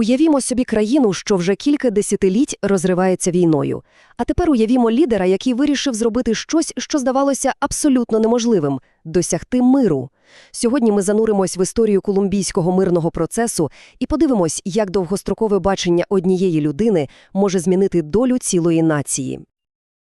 Уявімо собі країну, що вже кілька десятиліть розривається війною. А тепер уявімо лідера, який вирішив зробити щось, що здавалося абсолютно неможливим – досягти миру. Сьогодні ми зануримось в історію колумбійського мирного процесу і подивимось, як довгострокове бачення однієї людини може змінити долю цілої нації.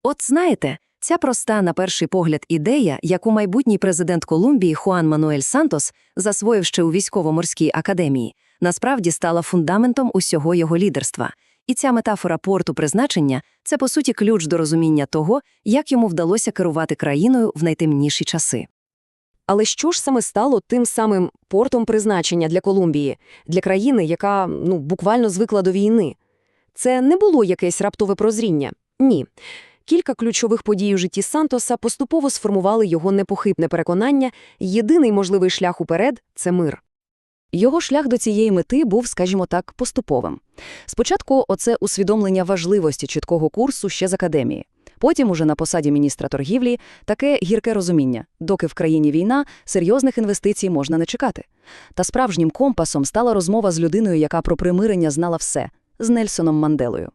От знаєте, ця проста на перший погляд ідея, яку майбутній президент Колумбії Хуан Мануель Сантос засвоїв ще у військово-морській академії, насправді стала фундаментом усього його лідерства. І ця метафора порту призначення – це, по суті, ключ до розуміння того, як йому вдалося керувати країною в найтемніші часи. Але що ж саме стало тим самим портом призначення для Колумбії, для країни, яка ну, буквально звикла до війни? Це не було якесь раптове прозріння. Ні. Кілька ключових подій у житті Сантоса поступово сформували його непохитне переконання єдиний можливий шлях уперед – це мир. Його шлях до цієї мети був, скажімо так, поступовим. Спочатку оце усвідомлення важливості чіткого курсу ще з академії. Потім, уже на посаді міністра торгівлі, таке гірке розуміння. Доки в країні війна, серйозних інвестицій можна не чекати. Та справжнім компасом стала розмова з людиною, яка про примирення знала все – з Нельсоном Манделою.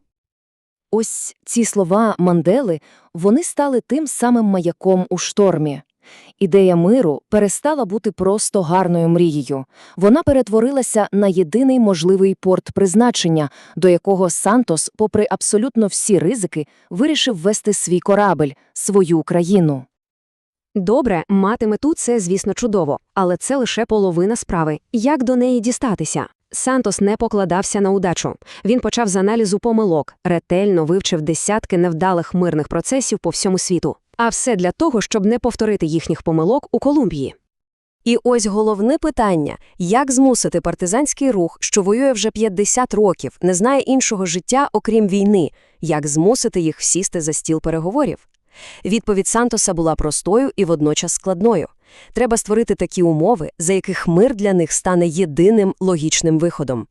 Ось ці слова Мандели, вони стали тим самим маяком у штормі. Ідея миру перестала бути просто гарною мрією. Вона перетворилася на єдиний можливий порт призначення, до якого Сантос, попри абсолютно всі ризики, вирішив вести свій корабель, свою країну. Добре, мати мету – це, звісно, чудово, але це лише половина справи. Як до неї дістатися? Сантос не покладався на удачу. Він почав з аналізу помилок, ретельно вивчив десятки невдалих мирних процесів по всьому світу. А все для того, щоб не повторити їхніх помилок у Колумбії. І ось головне питання – як змусити партизанський рух, що воює вже 50 років, не знає іншого життя, окрім війни, як змусити їх сісти за стіл переговорів? Відповідь Сантоса була простою і водночас складною. Треба створити такі умови, за яких мир для них стане єдиним логічним виходом.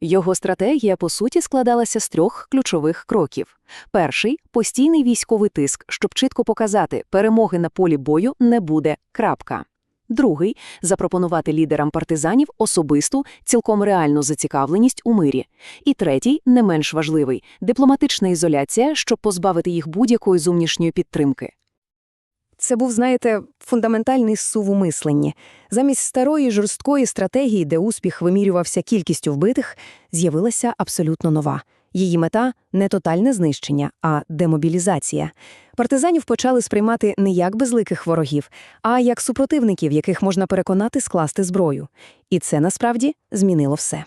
Його стратегія, по суті, складалася з трьох ключових кроків. Перший – постійний військовий тиск, щоб чітко показати, перемоги на полі бою не буде, крапка. Другий – запропонувати лідерам партизанів особисту, цілком реальну зацікавленість у мирі. І третій, не менш важливий – дипломатична ізоляція, щоб позбавити їх будь-якої зовнішньої підтримки. Це був, знаєте, фундаментальний сув у мисленні. Замість старої жорсткої стратегії, де успіх вимірювався кількістю вбитих, з'явилася абсолютно нова. Її мета – не тотальне знищення, а демобілізація. Партизанів почали сприймати не як безликих ворогів, а як супротивників, яких можна переконати скласти зброю. І це, насправді, змінило все.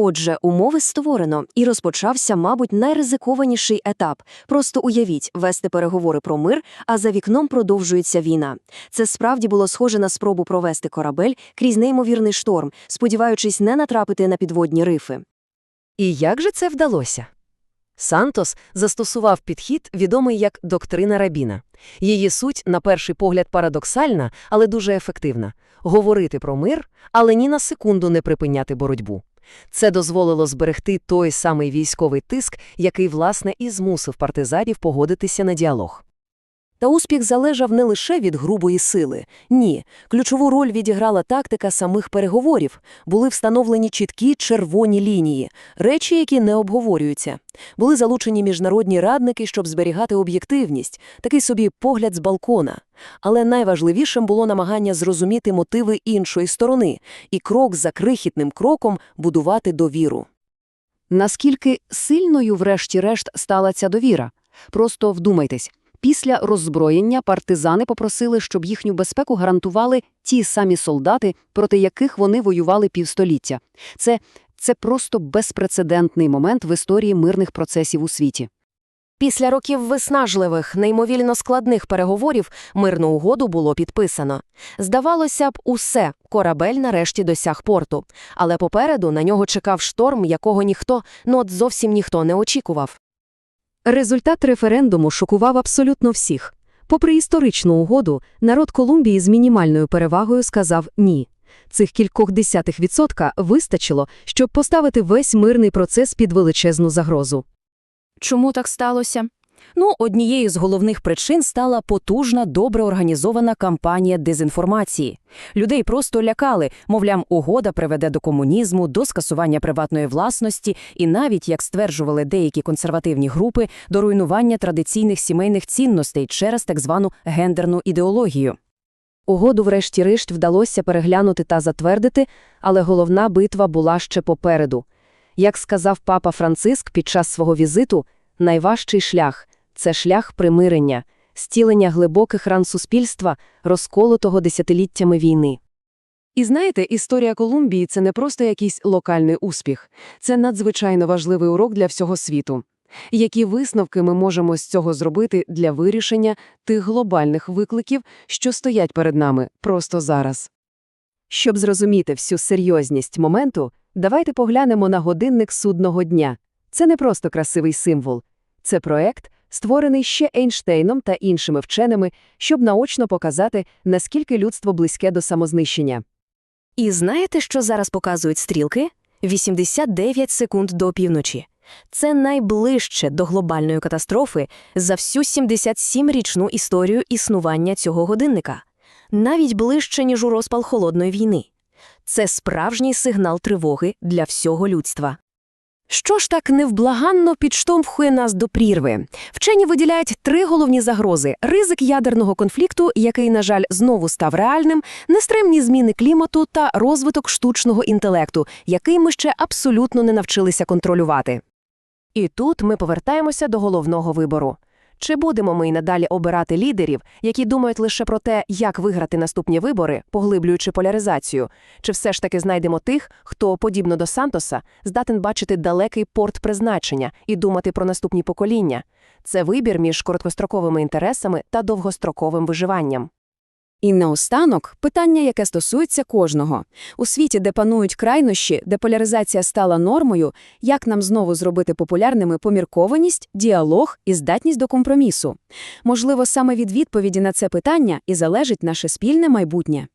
Отже, умови створено, і розпочався, мабуть, найризикованіший етап. Просто уявіть, вести переговори про мир, а за вікном продовжується війна. Це справді було схоже на спробу провести корабель крізь неймовірний шторм, сподіваючись не натрапити на підводні рифи. І як же це вдалося? Сантос застосував підхід, відомий як доктрина Рабіна. Її суть, на перший погляд, парадоксальна, але дуже ефективна – говорити про мир, але ні на секунду не припиняти боротьбу. Це дозволило зберегти той самий військовий тиск, який, власне, і змусив партизанів погодитися на діалог. Та успіх залежав не лише від грубої сили. Ні, ключову роль відіграла тактика самих переговорів. Були встановлені чіткі червоні лінії, речі, які не обговорюються. Були залучені міжнародні радники, щоб зберігати об'єктивність, такий собі погляд з балкона. Але найважливішим було намагання зрозуміти мотиви іншої сторони і крок за крихітним кроком будувати довіру. Наскільки сильною, врешті-решт, стала ця довіра? Просто вдумайтесь. Після роззброєння партизани попросили, щоб їхню безпеку гарантували ті самі солдати, проти яких вони воювали півстоліття. Це, це просто безпрецедентний момент в історії мирних процесів у світі. Після років виснажливих, неймовільно складних переговорів мирну угоду було підписано. Здавалося б, усе, корабель нарешті досяг порту. Але попереду на нього чекав шторм, якого ніхто, ну от зовсім ніхто не очікував. Результат референдуму шокував абсолютно всіх. Попри історичну угоду, народ Колумбії з мінімальною перевагою сказав «ні». Цих кількох десятих відсотка вистачило, щоб поставити весь мирний процес під величезну загрозу. Чому так сталося? Ну, однією з головних причин стала потужна, добре організована кампанія дезінформації. Людей просто лякали, мовляв, угода приведе до комунізму, до скасування приватної власності і навіть, як стверджували деякі консервативні групи, до руйнування традиційних сімейних цінностей через так звану гендерну ідеологію. Угоду врешті-решт вдалося переглянути та затвердити, але головна битва була ще попереду. Як сказав папа Франциск під час свого візиту, найважчий шлях – це шлях примирення, стілення глибоких ран суспільства, розколотого десятиліттями війни. І знаєте, історія Колумбії – це не просто якийсь локальний успіх. Це надзвичайно важливий урок для всього світу. Які висновки ми можемо з цього зробити для вирішення тих глобальних викликів, що стоять перед нами просто зараз? Щоб зрозуміти всю серйозність моменту, давайте поглянемо на годинник судного дня. Це не просто красивий символ. Це проект, створений ще Ейнштейном та іншими вченими, щоб наочно показати, наскільки людство близьке до самознищення. І знаєте, що зараз показують стрілки? 89 секунд до півночі. Це найближче до глобальної катастрофи за всю 77-річну історію існування цього годинника. Навіть ближче, ніж у розпал Холодної війни. Це справжній сигнал тривоги для всього людства. Що ж так невблаганно підштовхує нас до прірви? Вчені виділяють три головні загрози: ризик ядерного конфлікту, який, на жаль, знову став реальним, нестримні зміни клімату та розвиток штучного інтелекту, який ми ще абсолютно не навчилися контролювати. І тут ми повертаємося до головного вибору. Чи будемо ми й надалі обирати лідерів, які думають лише про те, як виграти наступні вибори, поглиблюючи поляризацію, чи все ж таки знайдемо тих, хто, подібно до Сантоса, здатен бачити далекий порт призначення і думати про наступні покоління? Це вибір між короткостроковими інтересами та довгостроковим виживанням. І наостанок питання, яке стосується кожного. У світі, де панують крайнощі, де поляризація стала нормою, як нам знову зробити популярними поміркованість, діалог і здатність до компромісу? Можливо, саме від відповіді на це питання і залежить наше спільне майбутнє.